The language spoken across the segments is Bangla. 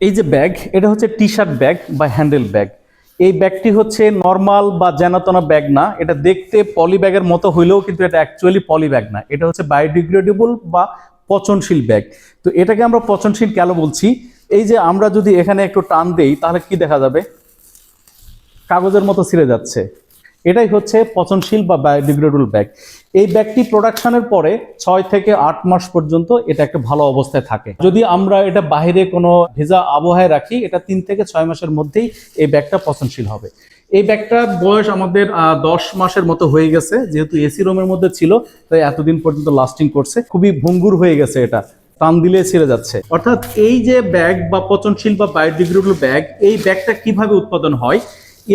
এই যে ব্যাগ, এটা হচ্ছে টি শার্ট ব্যাগ বা হ্যান্ডেল ব্যাগ। এই ব্যাগটি হচ্ছে নর্মাল বা জেনাতনা ব্যাগ না, এটা দেখতে পলি ব্যাগের মতো হইলেও কিন্তু এটা অ্যাকচুয়ালি পলি ব্যাগ না। এটা হচ্ছে বায়োডিগ্রেডেবল বা পচনশীল ব্যাগ। তো এটাকে আমরা পচনশীল কেন বলছি? এই যে আমরা যদি এখানে একটু টান দেই, তাহলে কি দেখা যাবে? কাগজের মতো ছিঁড়ে যাচ্ছে। এটাই হচ্ছে পচনশীল বা বায়োডিগ্রেডেবল ব্যাগ এই ব্যাগটি প্রোডাকশনের পরে ছয় থেকে আট মাস পর্যন্ত এটা একটা ভালো অবস্থায় থাকে। যদি আমরা এটা বাইরে কোনো ভেজা আবহাওয়ায় রাখি, এটা তিন থেকে ছয় মাসের মধ্যেই এই ব্যাগটা পচনশীল হবে। এই ব্যাগটার বয়স আমাদের দশ মাসের মতো হয়ে গেছে, যেহেতু এসি রুমের মধ্যে ছিল, তাই এতদিন পর্যন্ত লাস্টিং করছে। খুবই ভঙ্গুর হয়ে গেছে এটা, টান দিলে ছিঁড়ে যাচ্ছে। অর্থাৎ এই যে ব্যাগ বা পচনশীল বা বায়োডিগ্রেডেবল ব্যাগ এই ব্যাগটা কীভাবে উৎপাদন হয়?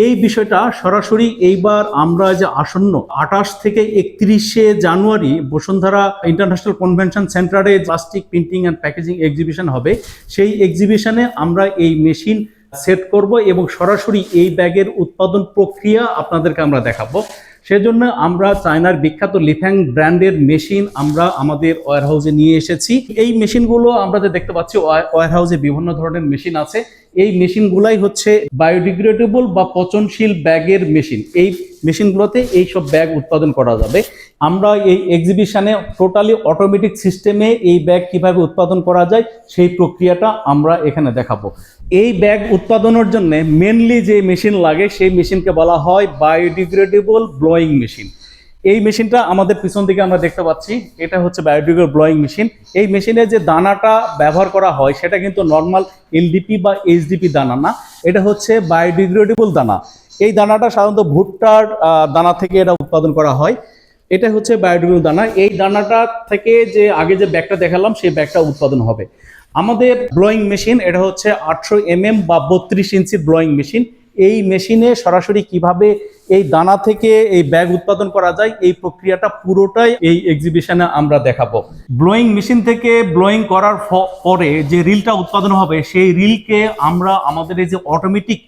এই বিষয়টা সরাসরি এইবার আমরা যে আসন্ন আঠাশ থেকে একত্রিশে জানুয়ারি বসুন্ধরা ইন্টারন্যাশনাল কনভেনশন সেন্টারে plastic printing and packaging exhibition হবে, সেই এক্সিবিশনে আমরা এই মেশিন সেট করব এবং সরাসরি এই ব্যাগের উৎপাদন প্রক্রিয়া আপনাদেরকে আমরা দেখাবো। সেজন্য আমরা চায়নার বিখ্যাত লিফ্যাং ব্র্যান্ডের মেশিন আমরা আমাদের ওয়ার হাউসে নিয়ে এসেছি। এই মেশিনগুলো আমরা যে দেখতে পাচ্ছি ওয়ার হাউসে বিভিন্ন ধরনের মেশিন আছে। এই মেশিনগুলাই হচ্ছে বায়োডিগ্রেডেবল বা পচনশীল ব্যাগের মেশিন। এই মেশিনগুলোতে এই সব ব্যাগ উৎপাদন করা যাবে। আমরা এই এক্সিবিশনে টোটালি অটোমেটিক সিস্টেমে এই ব্যাগ কীভাবে উৎপাদন করা যায়, সেই প্রক্রিয়াটা আমরা এখানে দেখাবো। এই ব্যাগ উৎপাদনের জন্য মেনলি যে মেশিন লাগে, সেই মেশিনকে বলা হয় বায়োডিগ্রেডেবল ব্লোয়িং মেশিন এই মেশিনটা আমাদের পিছন দিকে আমরা দেখতে পাচ্ছি, এটা হচ্ছে বায়োডিগ্রেডেবল ব্লোয়িং মেশিন এই মেশিনে যে দানাটা ব্যবহার করা হয়, সেটা কিন্তু নর্মাল এলডিপি বা এইচডিপি দানা না, এটা হচ্ছে বায়োডিগ্রেডেবল দানা। এই দানাটা সাধারণত ভুট্টার দানা থেকে এটা উৎপাদন করা হয়। এটা হচ্ছে বায়োডিগ্রেডেবল দানা। এই দানাটা থেকে যে আগে যে ব্যাগটা দেখালাম, সেই ব্যাগটা উৎপাদন হবে। আমাদের ব্লোয়িং মেশিন এটা হচ্ছে আটশো এমএম বা বত্রিশ ইঞ্চি ব্লোয়িং মেশিন এই মেশিনে সরাসরি কীভাবে এই দানা থেকে এই ব্যাগ উৎপাদন করা যায়, এই প্রক্রিয়াটা পুরোটাই এই এক্সিবিশনে আমরা দেখাবো। ব্লোয়িং মেশিন থেকে ব্লোয়িং করার পরে যে রিলটা উৎপাদন হবে, সেই রিলকে আমরা, আমাদের এই যে অটোমেটিক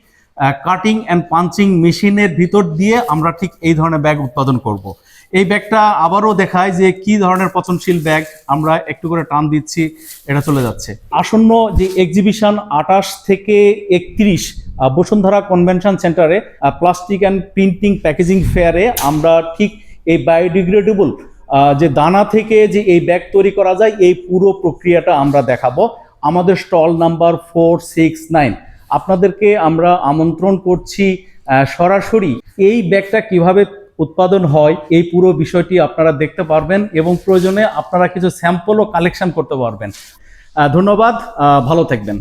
কাটিং অ্যান্ড পাঞ্চিং মেশিনের ভিতর দিয়ে আমরা ঠিক এই ধরনের ব্যাগ উৎপাদন করব। এই ব্যাগটা আবারও দেখায় যে কি ধরনের পচনশীল ব্যাগ আমরা একটু করে টান দিচ্ছি, এটা চলে যাচ্ছে। আসন্ন যে এক্সিবিশন আঠাশ থেকে একত্রিশ বসুন্ধরা কনভেনশন সেন্টারে প্লাস্টিক অ্যান্ড প্রিন্টিং প্যাকেজিং ফেয়ারে আমরা ঠিক এই বায়োডিগ্রেডেবল যে দানা থেকে যে এই ব্যাগ তৈরি করা যায়, এই পুরো প্রক্রিয়াটা আমরা দেখাবো। আমাদের stall number four six nine আপনাদেরকে আমরা আমন্ত্রণ করছি সরাসরি এই ব্যাগটা কীভাবে উৎপাদন হয়, এই পুরো বিষয়টি আপনারা দেখতে পারবেন এবং প্রয়োজনে আপনারা কিছু স্যাম্পলও কালেকশন করতে পারবেন। ধন্যবাদ ভালো থাকবেন।